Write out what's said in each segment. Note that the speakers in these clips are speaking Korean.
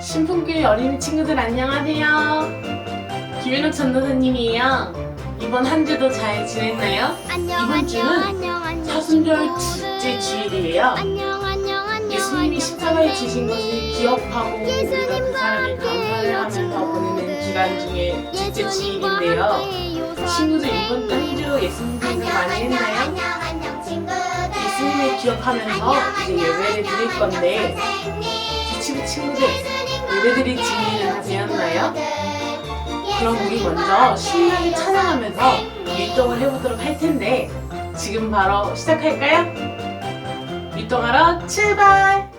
신풍교회 어린이 친구들 안녕하세요. 김윤욱 전도사님이에요. 이번 한 주도 잘 지냈나요? 안녕 이번 주는 안녕 안녕 사순절. 둘째 주일이에요. 안녕 안녕 안녕 예수님이 십자가에. 지신 것을 기억하고 우리가 그 감사를 하면서. 보내는 기간 중에 예수님과 주일인데요. 친구들. 이번 한 주 예수님 생각 많이 했나요? 예수님을 기억하면서 이제 예배를 드릴 건데 지치부 친구들 준비는 다 되었나요? 그럼 우리 먼저 신나게 찬양하면서 율동을 해보도록 할 텐데 지금 바로 시작할까요? 율동하러 출발!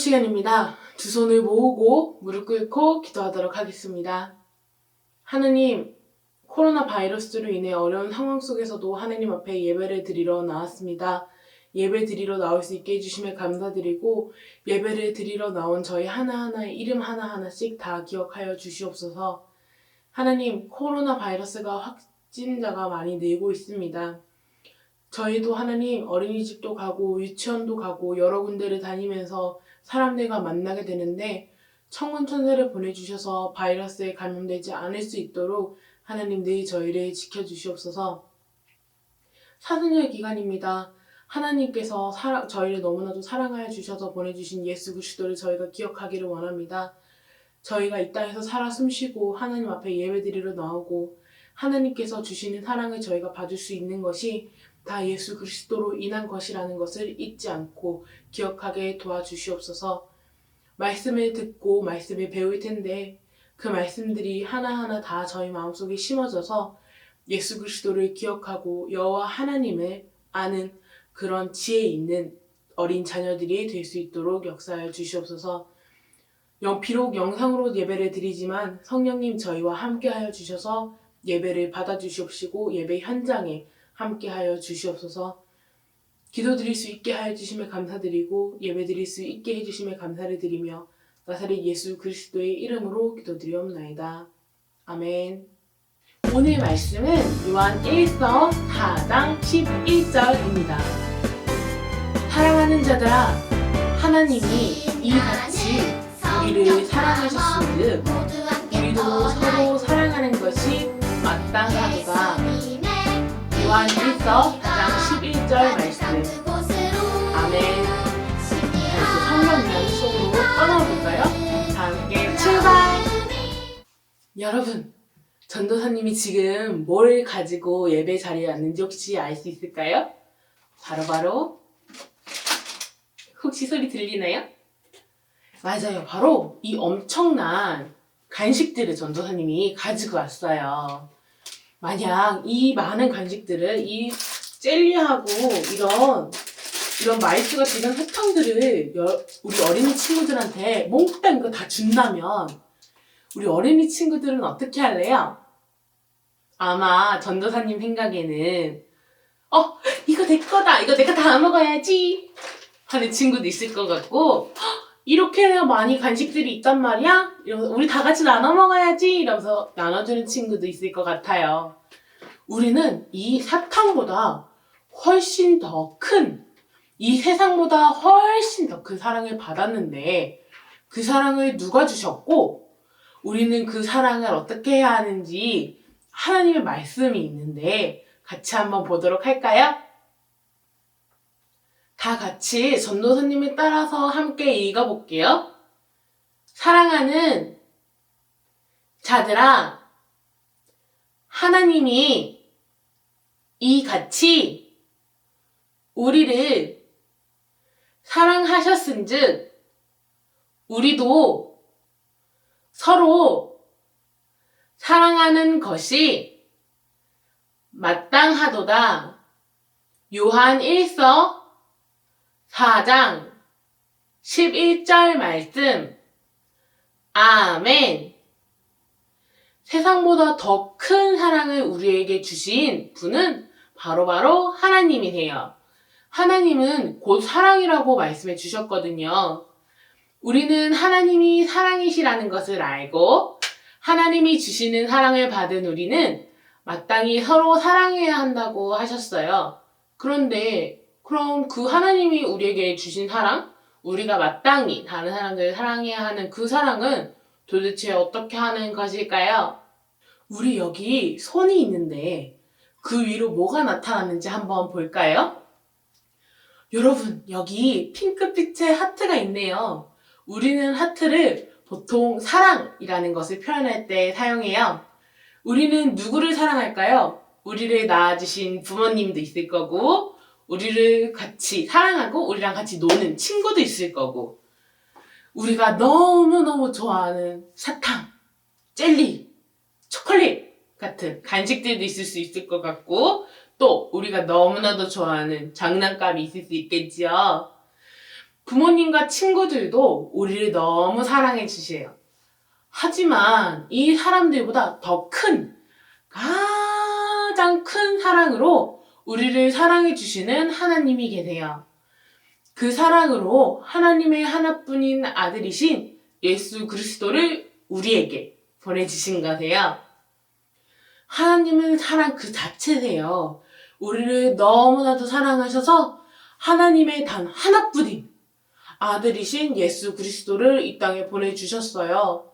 시간입니다. 두 손을 모으고 무릎 꿇고 기도하도록 하겠습니다. 하느님, 코로나 바이러스로 인해 어려운 상황 속에서도 하느님 앞에 예배를 드리러 나왔습니다. 예배 드리러 나올 수 있게 해주심에 감사드리고 예배를 드리러 나온 저희 하나하나의 이름 하나하나씩 다 기억하여 주시옵소서. 하나님, 코로나 바이러스가 확진자가 많이 늘고 있습니다. 저희도 하나님 어린이집도 가고 유치원도 가고 여러 군데를 다니면서 사람들과 만나게 되는데 청군 천사를 보내주셔서 바이러스에 감염되지 않을 수 있도록 하나님 늘 저희를 지켜주시옵소서. 사순절 기간입니다. 하나님께서 사랑- 저희를 너무나도 사랑하여 주셔서 보내주신 예수 그리스도를 저희가 기억하기를 원합니다. 저희가 이 땅에서 살아 숨쉬고 하나님 앞에 예배드리러 나오고 하나님께서 주시는 사랑을 저희가 받을 수 있는 것이 다 예수 그리스도로 인한 것이라는 것을 잊지 않고 기억하게 도와주시옵소서. 말씀을 듣고 말씀을 배울 텐데 그 말씀들이 하나하나 다 저희 마음속에 심어져서 예수 그리스도를 기억하고 여호와 하나님을 아는 그런 지혜 있는 어린 자녀들이 될 수 있도록 역사하여 주시옵소서. 영, 비록 영상으로 예배를 드리지만 성령님 저희와 함께하여 주셔서 예배를 받아 주시옵시고 예배 현장에 함께하여 주시옵소서. 기도 드릴 수 있게 하여 주심에 감사드리고 예배 드릴 수 있게 해 주심에 감사를 드리며 나사렛 예수 그리스도의 이름으로 기도드리옵나이다. 아멘. 오늘 말씀은 요한 1서 4장 11절입니다. 사랑하는 자들아 하나님이 이같이 우리를 사랑하셨은즉 우리도 서로 사랑하는 것이 마땅하도다. 요한 1서 4장 11절 말씀. 아멘. 자, 이제 이야기 속으로 떠나볼까요? 다 함께 출발! 여러분, 전도사님이 지금 뭘 가지고 예배 자리에 왔는지 혹시 알 수 있을까요? 바로바로 혹시 소리 들리나요? 맞아요. 바로 이 엄청난 간식들을 전도사님이 가지고 왔어요. 만약 이 많은 간식들을 이 젤리하고 이런 이런 마이스가 들은 사탕들을 여- 우리 어린이 친구들한테 몽땅 이거 다 준다면 우리 어린이 친구들은 어떻게 할래요? 아마 전도사님 생각에는 어 이거 내 거다 이거 내가 다 먹어야지 하는 친구도 있을 것 같고 "헉, 이렇게 많이 간식들이 있단 말이야? 이러면서 우리 다 같이 나눠 먹어야지 이러면서 나눠주는 친구도 있을 것 같아요. 우리는 이 사탕보다 훨씬 더 큰, 이 세상보다 훨씬 더 큰 사랑을 받았는데 그 사랑을 누가 주셨고 우리는 그 사랑을 어떻게 해야 하는지 하나님의 말씀이 있는데 같이 한번 보도록 할까요? 다 같이 전도사님을 따라서 함께 읽어볼게요. 사랑하는 자들아, 하나님이 이같이 우리를 사랑하셨은 즉 우리도 서로 사랑하는 것이 마땅하도다. 요한 1서 4장 11절 말씀. 아멘. 세상보다 더 큰 사랑을 우리에게 주신 분은 바로 바로 하나님이세요. 하나님은 곧 사랑이라고 말씀해 주셨거든요. 우리는 하나님이 사랑이시라는 것을 알고 하나님이 주시는 사랑을 받은 우리는 마땅히 서로 사랑해야 한다고 하셨어요. 그런데 그럼 그 하나님이 우리에게 주신 사랑, 우리가 마땅히 다른 사람들을 사랑해야 하는 그 사랑은 도대체 어떻게 하는 것일까요? 우리 여기 손이 있는데 그 위로 뭐가 나타났는지 한번 볼까요? 여러분, 여기 핑크빛의 하트가 있네요. 우리는 하트를 보통 사랑이라는 것을 표현할 때 사용해요. 우리는 누구를 사랑할까요? 우리를 낳아주신 부모님도 있을 거고, 우리를 같이 사랑하고, 우리랑 같이 노는 친구도 있을 거고, 우리가 너무너무 좋아하는 사탕, 젤리, 초콜릿 같은 간식들도 있을 수 있을 것 같고, 또 우리가 너무나도 좋아하는 장난감이 있을 수 있겠지요. 부모님과 친구들도 우리를 너무 사랑해 주세요. 하지만 이 사람들보다 더 큰, 가장 큰 사랑으로 우리를 사랑해 주시는 하나님이 계세요. 그 사랑으로 하나님의 하나뿐인 아들이신 예수 그리스도를 우리에게 보내주신 거세요. 하나님은 사랑 그 자체세요. 우리를 너무나도 사랑하셔서 하나님의 단 하나뿐인 아들이신 예수 그리스도를 이 땅에 보내주셨어요.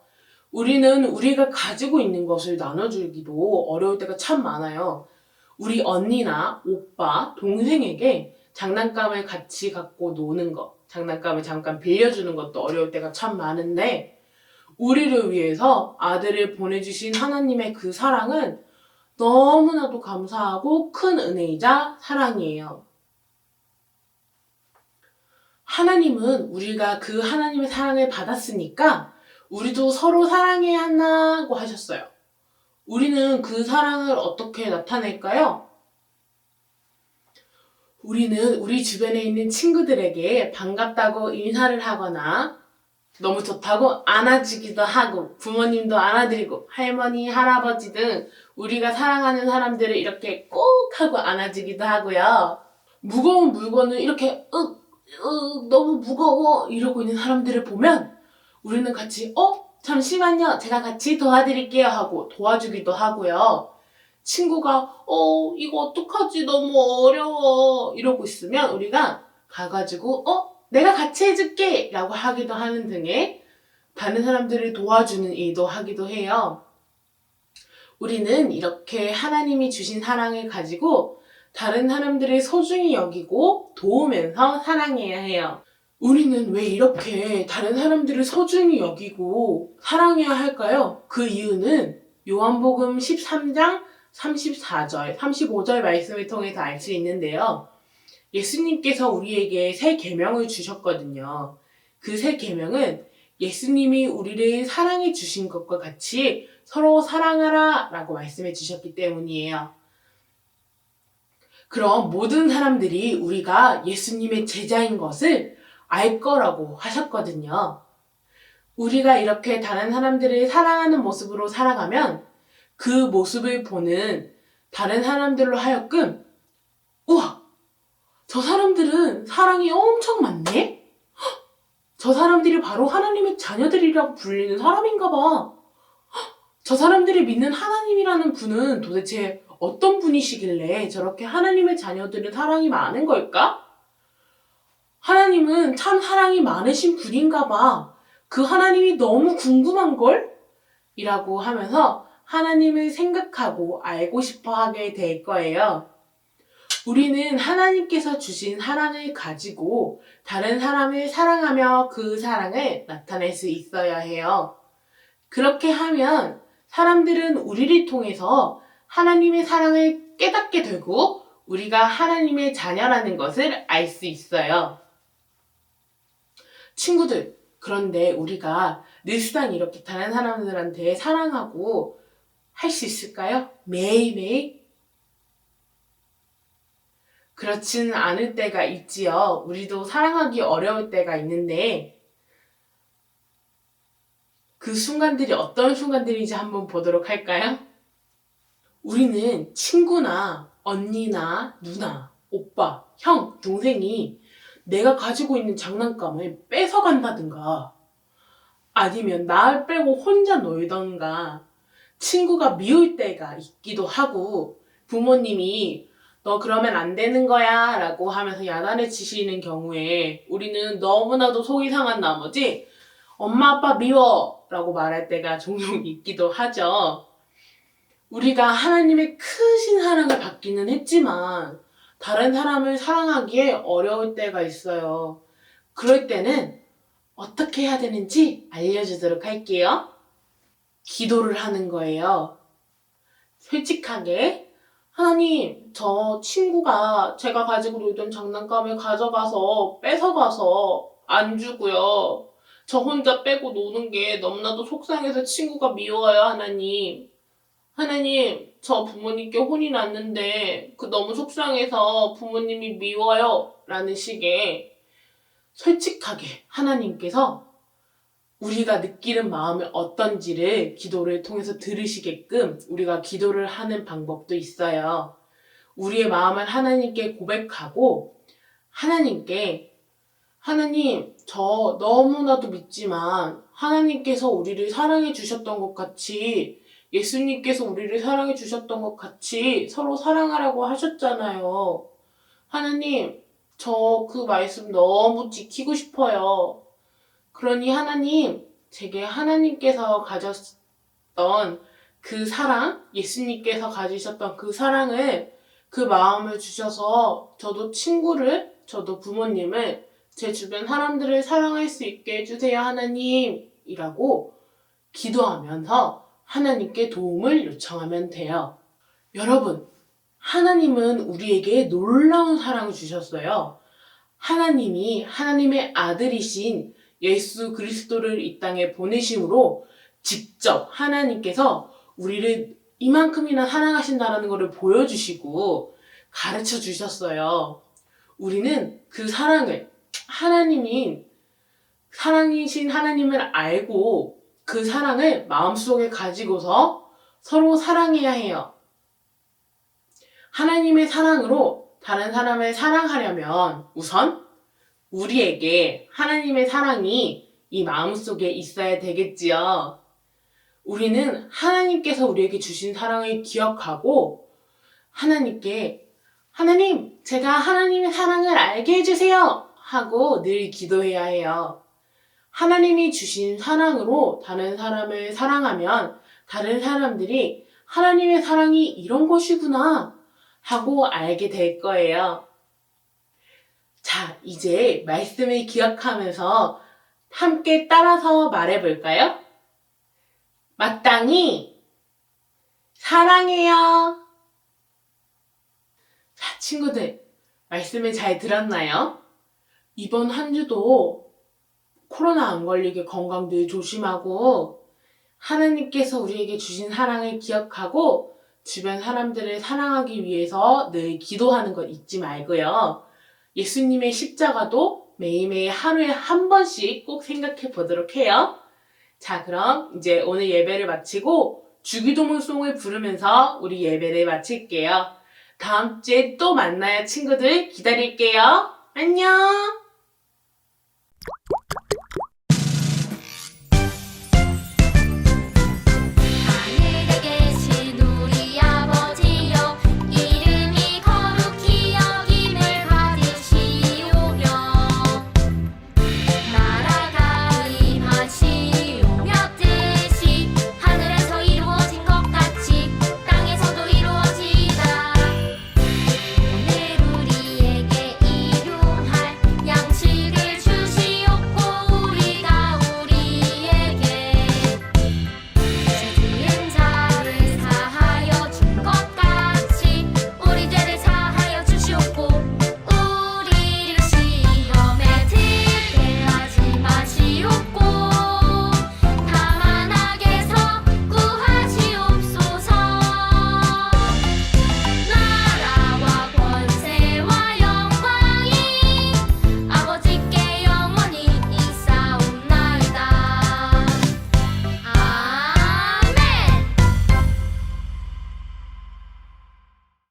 우리는 우리가 가지고 있는 것을 나눠주기도 어려울 때가 참 많아요. 우리 언니나 오빠, 동생에게 장난감을 같이 갖고 노는 것, 장난감을 잠깐 빌려주는 것도 어려울 때가 참 많은데, 우리를 위해서 아들을 보내주신 하나님의 그 사랑은 너무나도 감사하고 큰 은혜이자 사랑이에요. 하나님은 우리가 그 하나님의 사랑을 받았으니까 우리도 서로 사랑해야 한다고 하셨어요. 우리는 그 사랑을 어떻게 나타낼까요? 우리는 우리 주변에 있는 친구들에게 반갑다고 인사를 하거나 너무 좋다고 안아주기도 하고 부모님도 안아드리고 할머니, 할아버지 등 우리가 사랑하는 사람들을 이렇게 꼭 하고 안아주기도 하고요. 무거운 물건을 이렇게 윽, 윽, 너무 무거워 이러고 있는 사람들을 보면 우리는 같이 어? 잠시만요. 제가 같이 도와드릴게요 하고 도와주기도 하고요. 친구가 어 이거 어떡하지 너무 어려워 이러고 있으면 우리가 가가지고 어 내가 같이 해줄게 라고 하기도 하는 등의 다른 사람들을 도와주는 일도 하기도 해요. 우리는 이렇게 하나님이 주신 사랑을 가지고 다른 사람들을 소중히 여기고 도우면서 사랑해야 해요. 우리는 왜 이렇게 다른 사람들을 소중히 여기고 사랑해야 할까요? 그 이유는 요한복음 13장 34절, 35절 말씀을 통해서 알 수 있는데요. 예수님께서 우리에게 새 계명을 주셨거든요. 그 새 계명은 예수님이 우리를 사랑해 주신 것과 같이 서로 사랑하라 라고 말씀해 주셨기 때문이에요. 그럼 모든 사람들이 우리가 예수님의 제자인 것을 알 거라고 하셨거든요. 우리가 이렇게 다른 사람들을 사랑하는 모습으로 살아가면 그 모습을 보는 다른 사람들로 하여금 우와 저 사람들은 사랑이 엄청 많네? 헉, 저 사람들이 바로 하나님의 자녀들이라고 불리는 사람인가 봐. 헉, 저 사람들이 믿는 하나님이라는 분은 도대체 어떤 분이시길래 저렇게 하나님의 자녀들은 사랑이 많은 걸까? 하나님은 참 사랑이 많으신 분인가 봐. 그 하나님이 너무 궁금한 걸? 이라고 하면서 하나님을 생각하고 알고 싶어 하게 될 거예요. 우리는 하나님께서 주신 사랑을 가지고 다른 사람을 사랑하며 그 사랑을 나타낼 수 있어야 해요. 그렇게 하면 사람들은 우리를 통해서 하나님의 사랑을 깨닫게 되고 우리가 하나님의 자녀라는 것을 알 수 있어요. 친구들, 그런데 우리가 늘상 이렇게 다른 사람들한테 사랑하고 할 수 있을까요? 매일매일? 그렇지는 않을 때가 있지요. 우리도 사랑하기 어려울 때가 있는데, 그 순간들이 어떤 순간들인지 한번 보도록 할까요? 우리는 친구나 언니나 누나, 오빠, 형, 동생이 내가 가지고 있는 장난감을 뺏어간다든가, 아니면 날 빼고 혼자 놀던가, 친구가 미울 때가 있기도 하고, 부모님이 너 그러면 안 되는 거야 라고 하면서 야단을 치시는 경우에 우리는 너무나도 속이 상한 나머지 엄마 아빠 미워 라고 말할 때가 종종 있기도 하죠. 우리가 하나님의 크신 사랑을 받기는 했지만 다른 사람을 사랑하기에 어려울 때가 있어요. 그럴 때는 어떻게 해야 되는지 알려주도록 할게요. 기도를 하는 거예요. 솔직하게 하나님, 저 친구가 제가 가지고 놀던 장난감을 가져가서 뺏어가서 안 주고요. 저 혼자 빼고 노는 게 너무나도 속상해서 친구가 미워요, 하나님. 하나님, 저 부모님께 혼이 났는데 그 너무 속상해서 부모님이 미워요. 라는 식의 솔직하게 하나님께서 우리가 느끼는 마음이 어떤지를 기도를 통해서 들으시게끔 우리가 기도를 하는 방법도 있어요. 우리의 마음을 하나님께 고백하고 하나님께 하나님, 저 너무나도 믿지만 하나님께서 우리를 사랑해 주셨던 것 같이 예수님께서 우리를 사랑해 주셨던 것 같이 서로 사랑하라고 하셨잖아요. 하나님, 저 그 말씀 너무 지키고 싶어요. 그러니 하나님, 제게 하나님께서 가졌던 그 사랑, 예수님께서 가지셨던 그 사랑을, 그 마음을 주셔서 저도 친구를, 저도 부모님을, 제 주변 사람들을 사랑할 수 있게 해주세요, 하나님. 이라고 기도하면서 하나님께 도움을 요청하면 돼요. 여러분, 하나님은 우리에게 놀라운 사랑을 주셨어요. 하나님이 하나님의 아들이신 예수 그리스도를 이 땅에 보내심으로 직접 하나님께서 우리를 이만큼이나 사랑하신다는 것을 보여주시고 가르쳐 주셨어요. 우리는 그 사랑을 하나님이 사랑이신 하나님을 알고 그 사랑을 마음속에 가지고서 서로 사랑해야 해요. 하나님의 사랑으로 다른 사람을 사랑하려면 우선 우리에게 하나님의 사랑이 이 마음속에 있어야 되겠지요. 우리는 하나님께서 우리에게 주신 사랑을 기억하고 하나님께 하나님, 제가 하나님의 사랑을 알게 해주세요! 하고 늘 기도해야 해요. 하나님이 주신 사랑으로 다른 사람을 사랑하면 다른 사람들이 하나님의 사랑이 이런 것이구나 하고 알게 될 거예요. 자, 이제 말씀을 기억하면서 함께 따라서 말해 볼까요? 마땅히 사랑해요. 자, 친구들, 말씀을 잘 들었나요? 이번 한 주도 코로나 안 걸리게 건강 늘 조심하고 하나님께서 우리에게 주신 사랑을 기억하고 주변 사람들을 사랑하기 위해서 늘 기도하는 것 잊지 말고요. 예수님의 십자가도 매일매일 하루에 한 번씩 꼭 생각해 보도록 해요. 자, 그럼 이제 오늘 예배를 마치고 주기도문송을 부르면서 우리 예배를 마칠게요. 다음 주에 또 만나요, 친구들. 기다릴게요. 안녕!